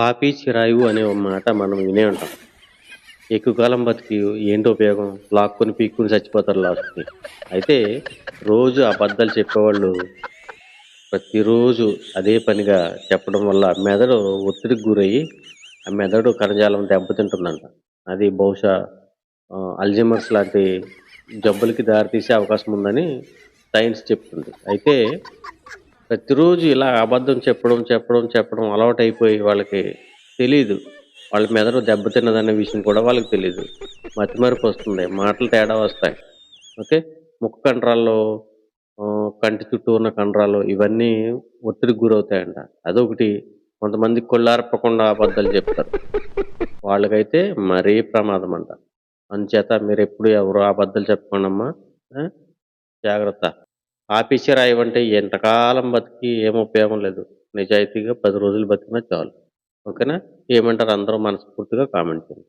పాపి చిరాయువు అనే మాట మనం వినే ఉంటాం. ఎక్కువ కాలం బతికి ఏంటి ఉపయోగం? లాక్కుని పీక్కుని చచ్చిపోతారు లాస్ట్కి. అయితే రోజు అబద్ధాలు చెప్పేవాళ్ళు ప్రతిరోజు అదే పనిగా చెప్పడం వల్ల మెదడు ఒత్తిడికి గురయ్యి ఆ మెదడు కణజాలం దెబ్బతింటుందంట. అది బహుశా అల్జిమర్స్ లాంటి జబ్బులకి దారితీసే అవకాశం ఉందని సైన్స్ చెప్తుంది. అయితే ప్రతిరోజు ఇలా అబద్ధం చెప్పడం చెప్పడం చెప్పడం అలవాటు అయిపోయి వాళ్ళకి తెలియదు వాళ్ళ మెదడు దెబ్బతిన్నదనే విషయం కూడా వాళ్ళకి తెలియదు మతిమరుపు వస్తుంది. మాటలు తేడా వస్తాయి. ఓకే? ముక్కు కండరాల్లో కంటి చుట్టూ ఉన్న కండరాలు ఇవన్నీ ఒత్తిడికి గురవుతాయంట. అదొకటి. కొంతమంది కొళ్ళార్పకుండా అబద్ధాలు చెప్తారు. వాళ్ళకైతే మరీ ప్రమాదం అంట అందుచేత మీరు ఎప్పుడు ఎవరు అబద్ధాలు చెప్పకుండా జాగ్రత్త. ఆఫీసర్ రాయవంటే ఎంతకాలం బతికి ఏం ఉపయోగం లేదు. నిజాయితీగా పది రోజులు బతికినా చాలు. ఓకేనా? ఏమంటారు? అందరూ మనస్ఫూర్తిగా కామెంట్ చేయండి.